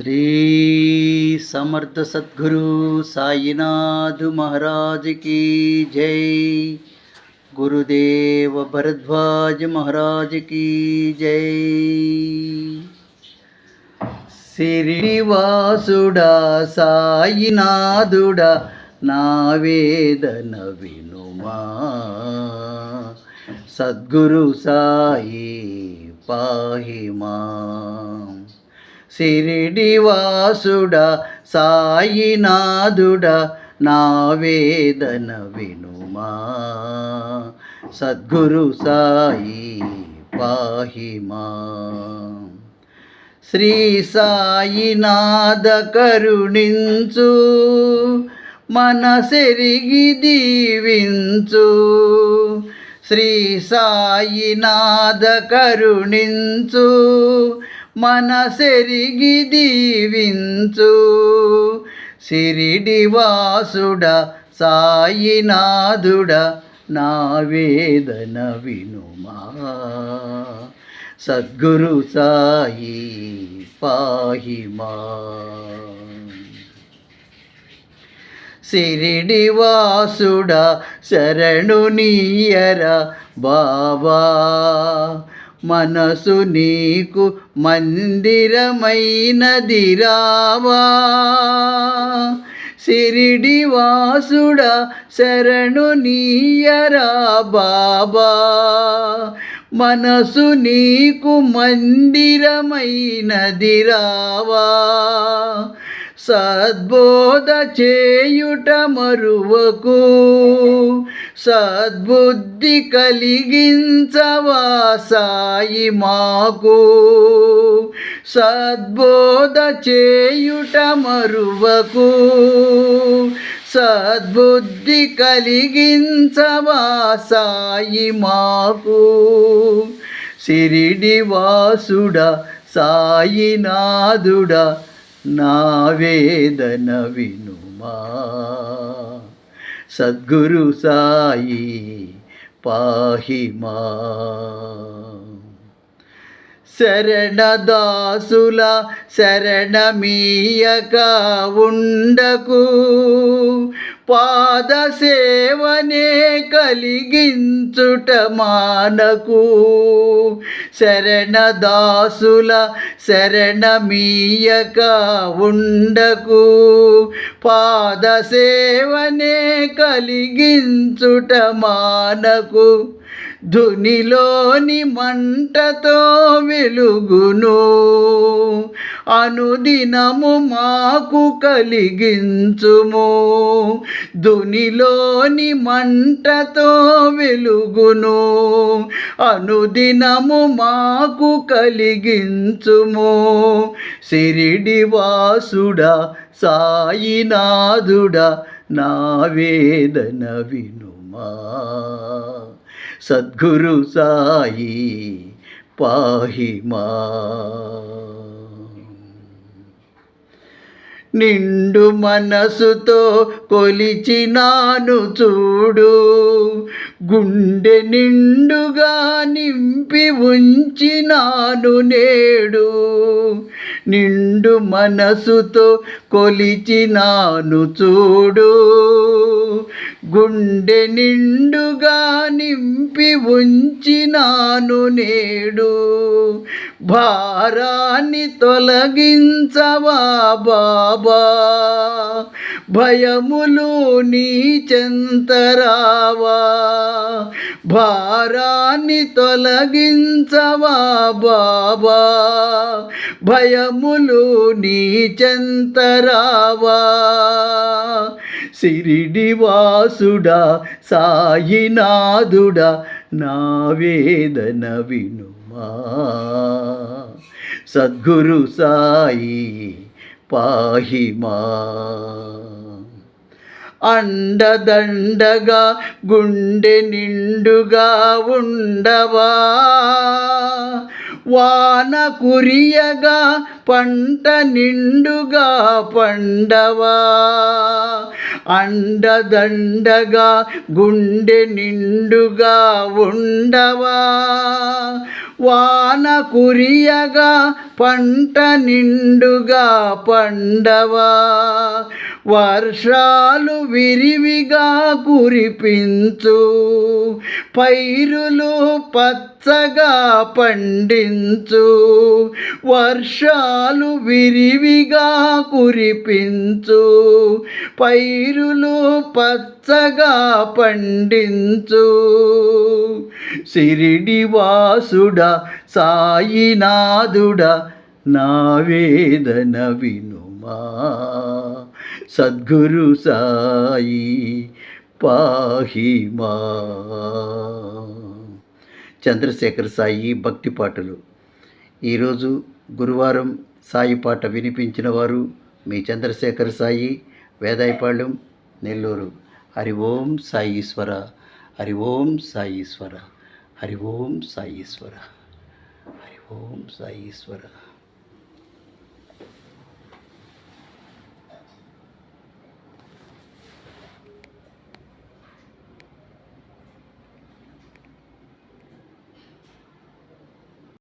శ్రీ సమర్థ సద్గురు సాయినాథ్ మహారాజ్ की జై. గురుదేవ భరద్వాజ్ మహారాజ్ की జై. సిరివాసుడా సాయినాథుడా నా వేదన వినుమా. సద్గురు సాయి పాహిమా. సిరిడివాసుడా సాయినాథుడా నా వేదన వినుమా. సద్గురు సాయి పాహిమా. శ్రీ సాయినాథ కరుణించు మనసెరిగి దీవించు. శ్రీ సాయినాథ కరుణించు మనసెరిగి దీవించు. సిరిడివాసుడ సాయినాథుడ నా వేదన వినుమా. సద్గురు సాయి పాహిమా సిరిడివాసుడా శరణు నీయర బాబా మనసు నీకు మందిరమైనది రావా సిరిడివాసుడా శరణు నీయరా బాబా. మనసు నీకు మందిరమైనదిరావా. సద్బోధ చేయుట మరువకు సద్బుద్ధి కలిగించవా సాయి మాకు సద్బోధ చేయుట మరువకు సద్బుద్ధి కలిగించవా సాయి మాకు. సిరిడివాసుడా సాయినాథుడా నా వేదన వినుమా. సద్గురు సాయి పాహిమా. శరణదాసుల శరణమీయక ఉండకు. పాద సేవనే కలిగించుట మానకు. శరణదాసుల శరణమీయక ఉండకు. పాద సేవనే కలిగించుట మానకు. ధునిలోని మంటతో వెలుగును. అనుదినము మాకు కలిగించుము. ధునిలోని మంటతో వెలుగును. అనుదినము మాకు కలిగించుము. సిరిడివాసుడా సాయినాథుడా నా వేదన వినుమా. సద్గురు సాయి పాహిమా. నిండు మనసుతో కొలిచినాను చూడు. గుండె నిండుగా నింపి ఉంచినాను నేడు. నిండు మనసుతో కొలిచినాను చూడు. గుండె నిండుగా నింపి ఉంచినాను నేడు. భారాన్ని తొలగించవా బాబా. భయములు నీ చెంతరావా. భారాన్ని తొలగించవా బాబా. భయములు నీ చెంతరావా. సిరిడివాసుడా సాయినాథుడా నా వేదన విను. సద్గురు సాయి పాహిమా అండదండగా గుండె నిండుగా ఉండవా? వాన కురియగా పంట నిండుగా పండవా? అండదండగా గుండె నిండుగా ఉండవా? వాన కురియగా పంట నిండుగా పండవా. వర్షాలు విరివిగా కురిపించు. పైరులు పచ్చగా పండించు వర్షాలు విరివిగా కురిపించు. పైరులు పచ్చగా పండించు. సిరిడివాసుడ సాయినాథుడ నా వేదన వినుమా. సద్గురు సాయి పాహిమా చంద్రశేఖర్ సాయి భక్తి పాటలు. ఈరోజు గురువారం సాయి పాట వినిపించిన వారు మీ చంద్రశేఖర్ సాయి వేదాయపాళెం నెల్లూరు. హరి ఓం సాయీశ్వర హరి ఓం సాయీశ్వర హరి ఓం సాయీశ్వర హరి ఓం సాయి ఈశ్వర.